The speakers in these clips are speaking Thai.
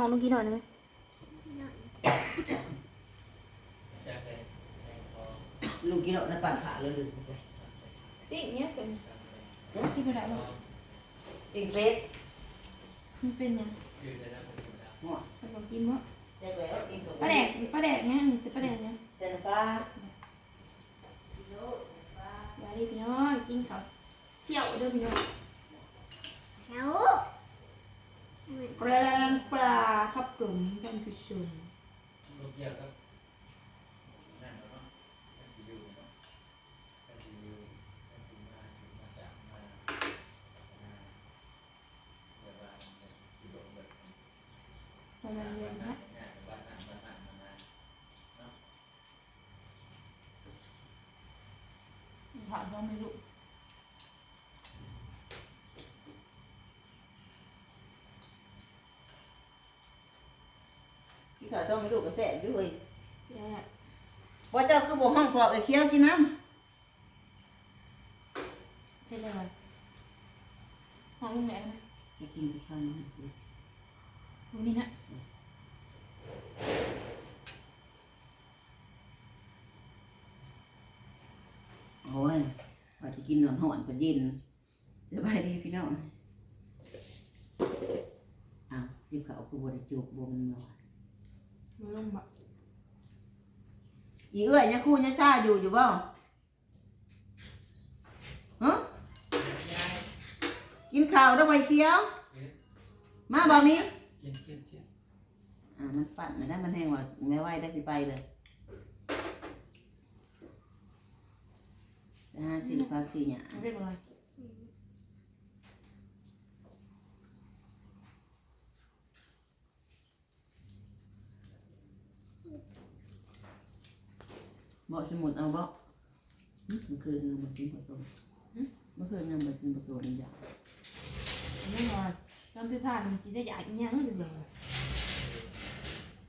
ห้องลูกกี้หน่อยได้ไหมลูกกินเอาในปั่นขาเลยลืมติ๊กเนี้ยส่วนกินไปได้หรอปิงเฟสมันเป็นยังหัวมันบอกกินมั้งแจ็คแล้วกินกับปลาแดกปลาแดกเนี่ยจะปลาแดกเนี่ยเต้นปลาสวัสดีพี่น้องกินข้าวเสี่ยวเด้อพี่น้องแล้ว ปลาปลาครับผมท่านผู้ชม ลูกเกี่ยวกับนั่นเนาะกันสิอยู่เนาะกันสิอยู่กันสิมามาจากมาเดี๋ยวว่าสิโดนเบิด ทำไมเรียนนะ งานบ้านนั่นบ้านนั่นมา ถามเราไม่รู้ กินข้าวต้มไม่ลูกก็แซ่บอยู่เว้ยใช่ว่าเจ้าคือบ่ห้องพอไอ้เคี้ยวกินน้เป็นอะไรห้องแม่ไหมำไปกินที่ข้างมันมีนะโอ้ยว่าจะกินนอนหอนก็เย็นสบายดีพี่น้องอ้าวจิ้มข้าวคือบ่ได้จุกบ่มันหน่อย มันลงแบบอีเอ้ยยังคู่ยังซ่าอยู่อยู่บ่ฮะกินข้าวแล้วไว้เคี้ยว มาบ่มีกินกินกินอ่ามันปั่นนะได้มันแห้งว่าแม่ไหวได้สิไปเลยจะหาสิพักสิหยามันเรียกอะ ไรบ่สมุดเอาบ่หึเมื่อคืนยังบ่กินผสมหึเมื่อคืนยังบ่กินผสมอีกอย่างไม่นอนตอนที่ผ่านมันจีได้อยากยังเลยเลย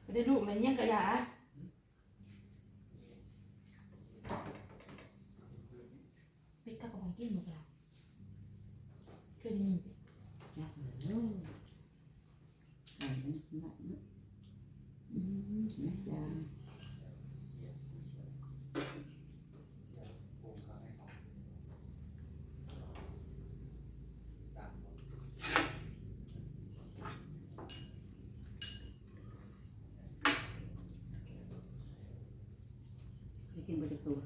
ไปได้ลูกอะไรยังกระยาปิดก็กับไปกินหมดแล้วช่วยนี่จักเลยเนาะอ่านี่นั่นนะอืมนะจ๊ะไป กินบะตัว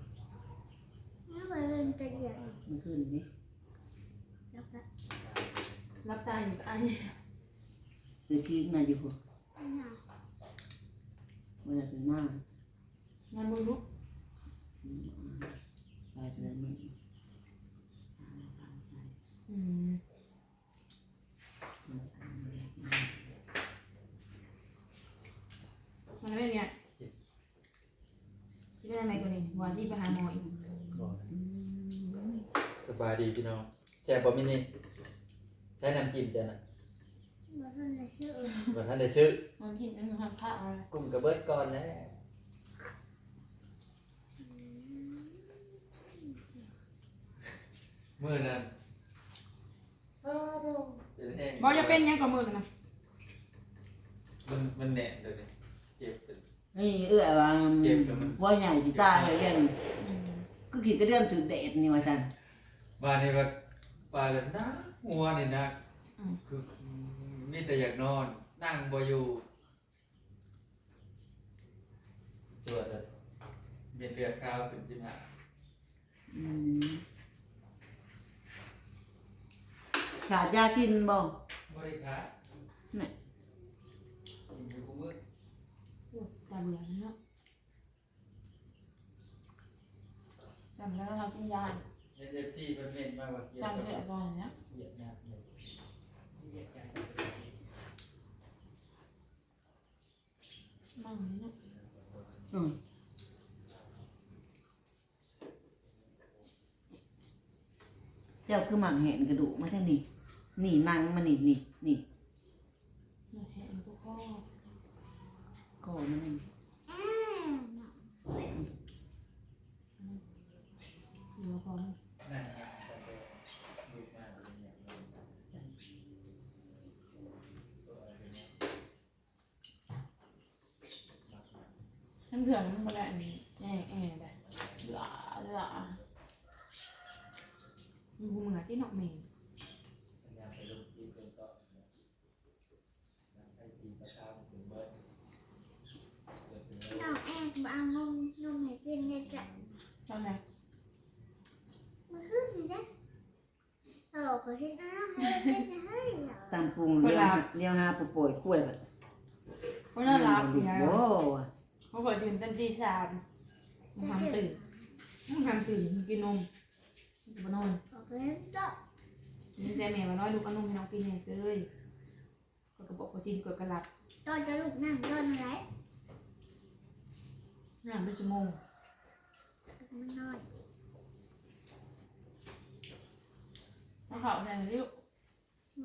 ไม่เคยเล่นแต่เดียวเมื่อคืนนี้แล้วก็รับตาอยู่กับไอ้คือที่น่าอยู่พวกหนาเวลาเป็นหน้างานบุรุษอืมไปเลยมึงอืมมันไม่มีอะคิดว่าอะไรกูนี่วันที่ไปหาหมออีก สบายดีพี่น้องแจ่บบ่มินี่ใช้น้ำจิ้มจ้ะนะแล้วก็เลยชื่อบ่ท่านได้ชื่อมันที่มันทำข้าวอะไรกุ้งกระเบิดก่อนแล้วมื้อนั้นเป็นแห้งบอกจะเป็นยังกับมือกันนะมันมันแหนนเลยเจ็บเป็น นี่เอื้อว่าเจ็บแล้วมันหัวใหญ่ที่ตายเลยเรื่องก็ขีดกระเดื่องถือแดดนี่ว่าจัน บ้านนี้ว่าปลาเลยนะงัวนี่นะคือมีแต่อยากนอน นั่งบ่อยู่ตรวจเลยเป็นเลือดข้าวเป็นสิบห้าอืมขาดยากินบ่บริการนี่อยู่กูมือจำอย่างนี้เนาะจำแล้วเรากินยาเอฟซีเป็ นเมนมาว่าเกียจำเสียซอยเนี้ยเหยียดยากเหยียดเหยียดยากมั่งนี่เนาะอืมเจ้าคือหมักเห็นกระดูกมาแท่นี่นี่นั่งมานี่นี่นี่เนี่ยเห็นพวกข้อก็นั่น เดี๋ยวพอ นั่นนะดูมาเป็นอย่างนี้ตัวอะไรเป็นอย่าง เถื่อนมันบ่ได้อันนี้แอ่แอ่ได้เหลือเหลือมันกูเหมือนที่นอกเมงยามไปลูกที่เป็นก็ยามไปตีประชาถึงเบิร์ดเกิดถึงน้องแอนบางงงนมให้กินเนี่ยจะตอนไหนมาขึ้นเลยนะเออขอที่น้าให้กินนะให้เหรอตามปรุงเลี้ยวหาเลี้ยวหาปูป่วยกล้วยแบบเพราะน่ารักดิไงโว้ เขาเปิดตื่นเต้นตีสามมันทำตื่นมันทำตื่นกินนมบนอนขอไปเล่นต่อนี่ใจแม่มาน้อยลูกเอานมให้น้องกินเนี่ยเลยก็กระบอกกระชินกดกระหลับตอนจะลูกนั่งตอนอะไรนั่งเป็นชั่วโมงมันนอนแล้วเขาใส่ลูก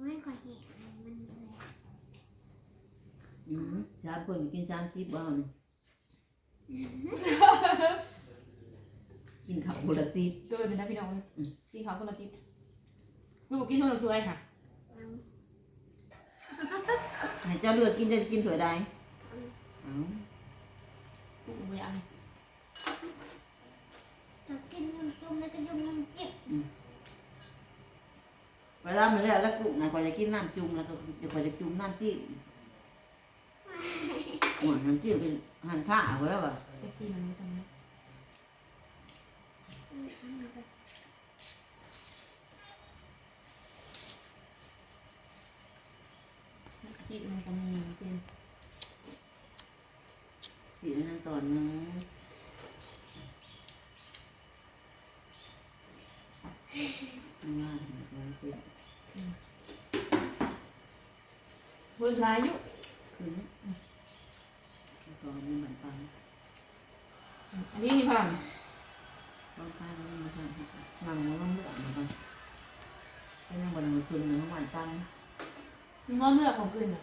ไม่ก่อนเห็นมันเลยอืมสามคนกินสามสิบบ้าน กินข้าวบุรตีเกินเป็นนะพี่น้องเลยกินเขาคนละทิพย์ลูกบอกกินคนละถ้วยค่ะให้เจ้าเลือกกินจะกินถั่วใดเอาลูกไม่เอาจะกินนมจุ่มแล้วก็ยุ่มนมจิบเวลามันแล้วแล้วกุ้งนะก็จะกินน้ำจุ่มแล้วก็เดี๋ยวก็จะจุ่มน้ำจิ้มหัวน้ำจิ้มเป็นหั่นข้าวแล้วว่ะไปกินมันไม่ใช่ไหมจิตมันก็มีเป็นสีนั่นตอนนึงว่ามันเป็นเบิร์ดลายยุ คือต อนนี้มันปังอันนี้นี่พลังต้องข้างนี้มันทำนั่งมันต้องเลือกมันไปไม่นั่งบนมือคืนหนึ่งมันปังมันงอนเลือกของคืนอะ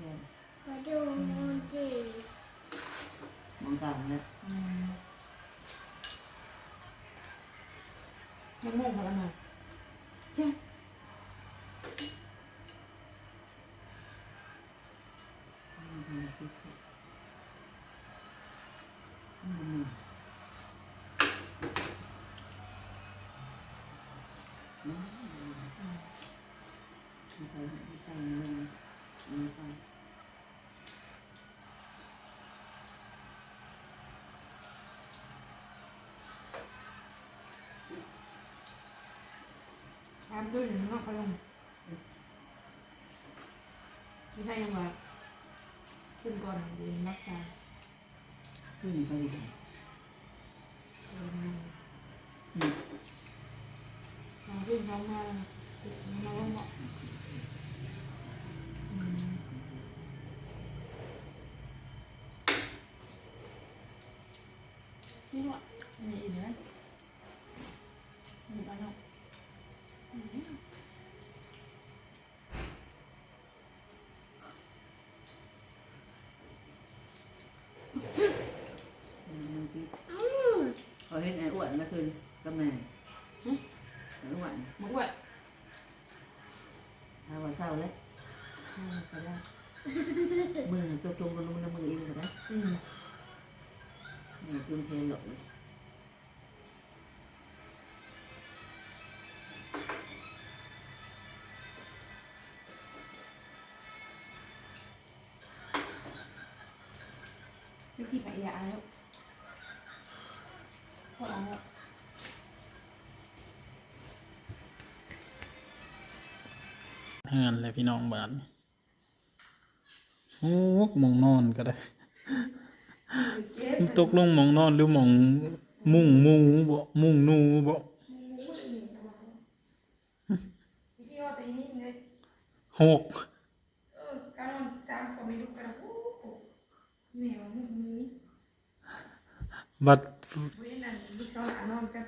เนี่ยขอดูนมจิบมองกลางแล้วอืมยังมุ่งพลังงาน ตามด้วยหนึ่งนอกพลังไม่ใช่ยังไงขึ้นก่อนดูรักษาขึ้นไปเลยเราขึ้นเขามามาลงเนาะ นี่วะมีอีกไหมมีอะไรเนาะอืมพอเห็นไอ้อ้วนเมื่อคืนก็แม่ไอ้อ้วนมึงวะถ้าว่าเศร้าแล้วอืมไปแล้วมือตัวตรงกันลงในมือเองก็ได้ จุ่มเทหลงวิธีไปยาแล้วพอแล้วเฮือนเลยพี่น้องบ้านโอ้หมองนอนก็ได้ ตกลงหมองนอนหรือหมองมุ้งมูบ่มุ้งนูบ่พี่ว่าไปนี่เลยหกเออการนอนการก็ไม่รู้กันโอ้โหแมวมึงนี้บัดเว้ยนั่นลูกสาวหลานนอนกัน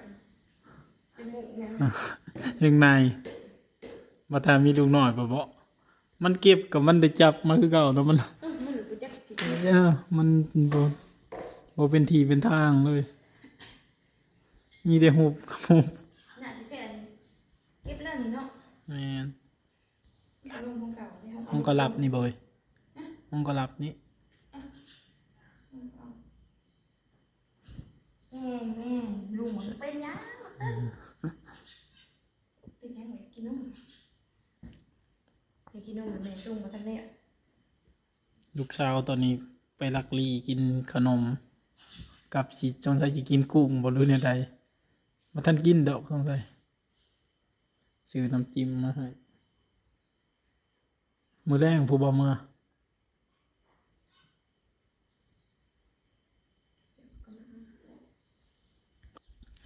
จมูกเนี่ยยังในบัดถ้ามีลูกน้อยบ่บ่มันเก็บกับมันได้จับมาคือเก่าเนาะมันเออมันหลุดไปจักสิเออมันบ่ บ่เป็นทีเป็นทางเลย มีแต่หุบกับหุบน่ะแค่เก็บแล้วนี่เนาะแม่นเอาลงของเก่าเนี่ยห้องก็รับนี่บ่เว้ยห้องก็รับนี่เมแม่ลุงมันเป็นยังเต้นเป็นยังไงกินนมอยากกินนมเหมือนแม่ลุงมาทันเนี่ย ลูกสาวตอนนี้ไปลักลีกินขนม กับสิจงใส่สิกินกุ้งบ่รู้เนี่ยใดมาท่านกินดอกสงสัยซื้อน้ำจิ้มมาให้มือแรงผู้บ่เมื่อ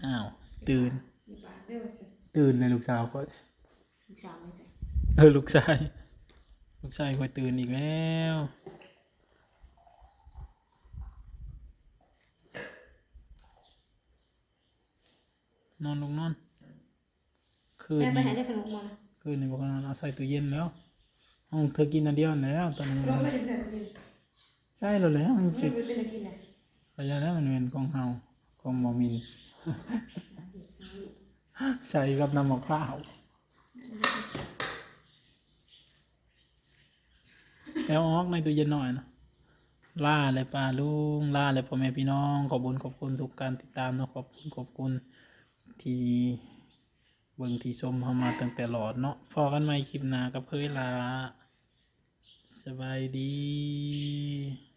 อ้าว ตื่นมีปากเด้อสิตื่นเลยลูกสาวก็ลูกสาวไม่ใช่เออ ลูกชาย ลูกชายคอยตื่นอีกแล้ว นอนลงนอน คืนแม่ไปนี้หาได้ขนมมาคืนนี้บอกว่านอนเอาใส่ตู้เย็นแล้วห้องเธอกินอันเดียวนั่นแล้วตอนนี้ขนมไม่ได้เป็นกินใช่แล้วแหล้วมันไม่จะเป็นเป็นกินนะขยะแล้วมันเป็นของเฮาของหมอมินใส่กับน้ำมะพร้าวแล้วออกในตู้เย็นหน่อยนะล่าเลยป้าลุงล่าเลยพ่อแม่พี่น้อง ขอบคุญขอบคุณทุกการติดตามเนาะขอบคุณขอบคุณ ที่เบิ่งที่ชมเข้ามาตั้งแต่หลอดเนาะพอกันใหม่คลิปหน้ากับเพื่อลาสบายดี